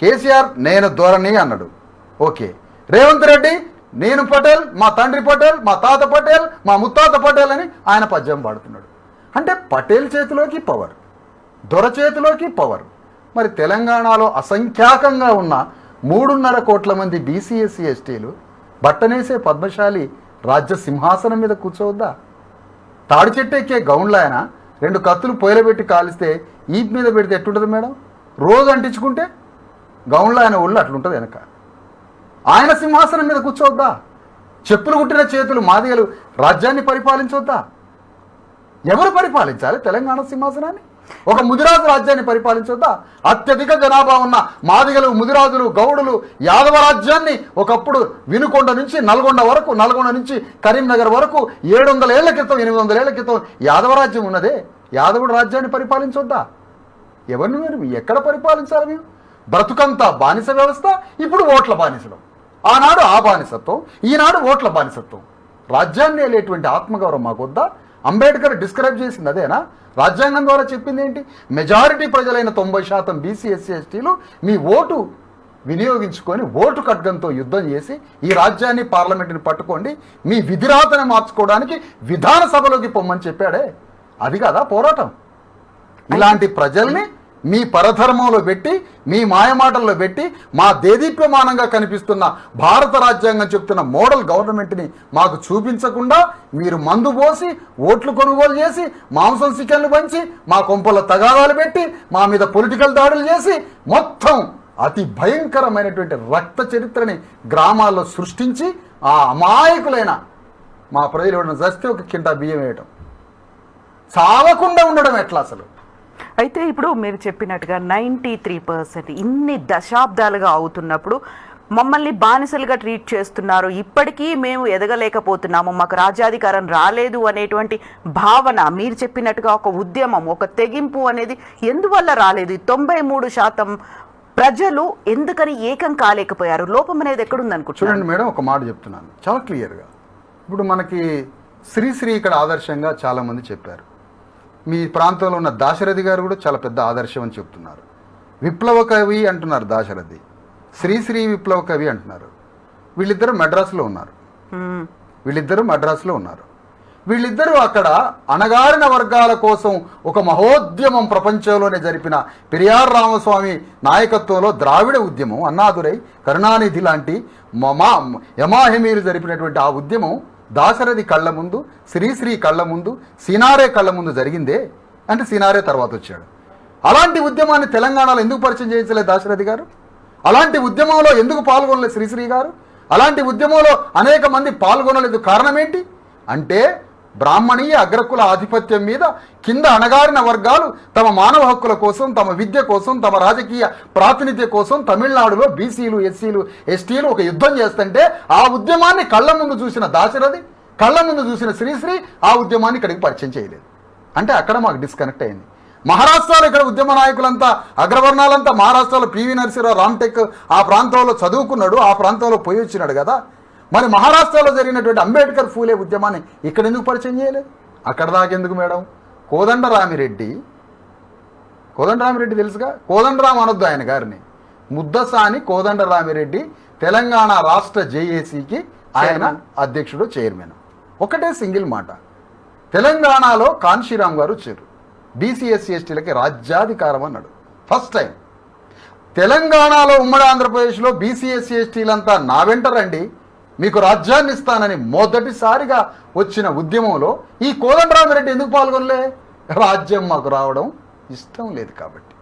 కేసీఆర్ నేను ధోరణి అన్నాడు. ఓకే. రేవంత్ రెడ్డి నేను పటేల్ మా తండ్రి పటేల్ మా తాత పటేల్ మా ముత్తాత పటేల్ అని ఆయన పద్యం పాడుతున్నాడు. అంటే పటేల్ చేతిలోకి పవర్ దొర చేతిలోకి పవర్. మరి తెలంగాణలో అసంఖ్యాకంగా ఉన్న మూడున్నర కోట్ల మంది బీసీఎస్సీ ఎస్టీలు బట్టనేసే పద్మశాలి రాజ్య సింహాసనం మీద కూర్చోవద్దా? తాడి చెట్టు ఎక్కే గౌండ్లు ఆయన రెండు కత్తులు పొయ్యిలో పెట్టి కాలిస్తే ఈప్ మీద పెడితే ఎట్టుంటుంది మేడం? రోజు అంటించుకుంటే గౌండ్లో ఆయన ఒళ్ళు అట్లుంటుంది వెనక. ఆయన సింహాసనం మీద కూర్చోవద్దా? చెప్పులు కుట్టిన చేతులు మాదిగలు రాజ్యాన్ని పరిపాలించొద్దా? ఎవరు పరిపాలించాలి? తెలంగాణ సింహాసనాన్ని? ఒక ముదిరాజు రాజ్యాన్ని పరిపాలించొద్దా? అత్యధిక జనాభా ఉన్న మాదిగలు ముదిరాజులు గౌడులు యాదవ రాజ్యాన్ని ఒకప్పుడు వినుకొండ నుంచి నల్గొండ వరకు నల్గొండ నుంచి కరీంనగర్ వరకు ఏడు వందల ఏళ్ళ క్రితం ఎనిమిది వందల ఏళ్ళ క్రితం యాదవ రాజ్యం ఉన్నదే. యాదవుడు రాజ్యాన్ని పరిపాలించొద్దా? ఎవరిని మీరు ఎక్కడ పరిపాలించాలి మేము బ్రతుకంతా బానిస వ్యవస్థ ఇప్పుడు ఓట్ల బానిసలం. ఆనాడు ఆ బానిసత్వం ఈనాడు ఓట్ల బానిసత్వం. రాజ్యాన్ని వెళ్ళేటువంటి ఆత్మగౌరవం మాకొద్దా అంబేద్కర్ డిస్క్రైబ్ చేసింది అదేనా? రాజ్యాంగం ద్వారా చెప్పింది ఏంటి? మెజారిటీ ప్రజలైన తొంభై శాతం బీసీ ఎస్సీ ఎస్టీలు మీ ఓటు వినియోగించుకొని ఓటు ఖడ్గంతో యుద్ధం చేసి ఈ రాజ్యాన్ని పార్లమెంటుని పట్టుకోండి మీ విధిరాతను మార్చుకోవడానికి విధాన సభలోకి పొమ్మని చెప్పాడే. అది కదా పోరాటం? ఇలాంటి ప్రజల్ని మీ పరధర్మంలో పెట్టి మీ మాయమాటల్లో పెట్టి మా దేదీప్యమానంగా కనిపిస్తున్న భారత రాజ్యాంగం చెప్తున్న మోడల్ గవర్నమెంట్ని మాకు చూపించకుండా మీరు మందు పోసి ఓట్లు కొనుగోలు చేసి మాంసం చికెన్లు పంచి మా కొంపల తగాదాలు పెట్టి మా మీద పొలిటికల్ దాడులు చేసి మొత్తం అతి భయంకరమైనటువంటి రక్త చరిత్రని గ్రామాల్లో సృష్టించి ఆ అమాయకులైన మా ప్రజలు ఎవరైనా చస్తే ఒక కింద బియ్యం వేయటం. చావకుండా ఉండడం ఎట్లా అసలు? అయితే ఇప్పుడు మీరు చెప్పినట్టుగా నైంటీ త్రీ పర్సెంట్ ఇన్ని దశాబ్దాలుగా అవుతున్నప్పుడు మమ్మల్ని బానిసలుగా ట్రీట్ చేస్తున్నారు. ఇప్పటికీ మేము ఎదగలేకపోతున్నాము. మాకు రాజ్యాధికారం రాలేదు అనేటువంటి భావన మీరు చెప్పినట్టుగా ఒక ఉద్యమం ఒక తెగింపు అనేది ఎందువల్ల రాలేదు? తొంభై మూడు శాతం ప్రజలు ఎందుకని ఏకం కాలేకపోయారు? లోపం అనేది ఎక్కడుంది చూడండి మేడం ఒక మాట చెప్తున్నాను. చాలా క్లియర్గా. ఇప్పుడు మనకి శ్రీశ్రీ ఇక్కడ ఆదర్శంగా చాలామంది చెప్పారు. మీ ప్రాంతంలో ఉన్న దాశరథి గారు కూడా చాలా పెద్ద ఆదర్శం అని చెప్తున్నారు. విప్లవ కవి అంటున్నారు దాశరథి. శ్రీశ్రీ విప్లవ కవి అంటున్నారు. వీళ్ళిద్దరూ మెడ్రాస్లో ఉన్నారు. వీళ్ళిద్దరూ మద్రాసులో ఉన్నారు. వీళ్ళిద్దరూ అక్కడ అణగారిన వర్గాల కోసం ఒక మహోద్యమం ప్రపంచంలోనే జరిపిన పెరియార్ రామస్వామి నాయకత్వంలో ద్రావిడ ఉద్యమం అన్నాదురై కరుణానిధి లాంటి మమా యమాహిమీలు జరిపినటువంటి ఆ ఉద్యమం దాశరథి కళ్ళ ముందు శ్రీశ్రీ కళ్ళ ముందు సీనారే కళ్ళ ముందు జరిగిందే అంటే సీనారే తర్వాత వచ్చాడు. అలాంటి ఉద్యమాన్ని తెలంగాణలో ఎందుకు పరిచయం చేయించలేదు దాశరథి గారు? అలాంటి ఉద్యమంలో ఎందుకు పాల్గొనలేదు శ్రీశ్రీ గారు? అలాంటి ఉద్యమంలో అనేక మంది పాల్గొనలేదు కారణం ఏంటి? అంటే బ్రాహ్మణీయ అగ్రకుల ఆధిపత్యం మీద కింద అణగారిన వర్గాలు తమ మానవ హక్కుల కోసం తమ విద్య కోసం తమ రాజకీయ ప్రాతినిధ్య కోసం తమిళనాడులో బీసీలు ఎస్సీలు ఎస్టీలు ఒక యుద్ధం చేస్తుంటే ఆ ఉద్యమాన్ని కళ్ళ ముందు చూసిన దాశరథి కళ్ళ ముందు చూసిన శ్రీశ్రీ ఆ ఉద్యమాన్ని ఇక్కడికి పరిచయం చేయలేదు. అంటే అక్కడ మాకు డిస్కనెక్ట్ అయింది. మహారాష్ట్రలో ఇక్కడ ఉద్యమ నాయకులంతా అగ్రవర్ణాలంతా మహారాష్ట్రలో పివి నరసింహరావు రామ్టెక్ ఆ ప్రాంతంలో చదువుకున్నాడు ఆ ప్రాంతంలో పోయి వచ్చినాడు కదా. మరి మహారాష్ట్రలో జరిగినటువంటి అంబేద్కర్ ఫూలే ఉద్యమాన్ని ఇక్కడ ఎందుకు పరిచయం చేయలేదు? అక్కడ దాకెందుకు మేడం? కోదండరామిరెడ్డి కోదండరామిరెడ్డి తెలుసుగా? కోదండరాం అనొద్దు ఆయన గారిని. ముద్దసాని కోదండరామిరెడ్డి తెలంగాణ రాష్ట్ర జేఏసీకి ఆయన అధ్యక్షుడు చైర్మన్. ఒకటే సింగిల్ మాట. తెలంగాణలో కాన్షీరామ్ గారు వచ్చారు. బీసీఎస్సీ ఎస్టీలకి రాజ్యాధికారం అన్నాడు. ఫస్ట్ టైం తెలంగాణలో ఉమ్మడి ఆంధ్రప్రదేశ్లో బీసీఎస్సీ ఎస్టీలంతా నా వెంట రండి. మీకు రాజ్యాన్ని ఇస్తానని మొదటిసారిగా వచ్చిన ఉద్యమంలో ఈ కోదండరామిరెడ్డి ఎందుకు పాల్గొనలే? రాజ్యం మాకు రావడం ఇష్టం లేదు కాబట్టి.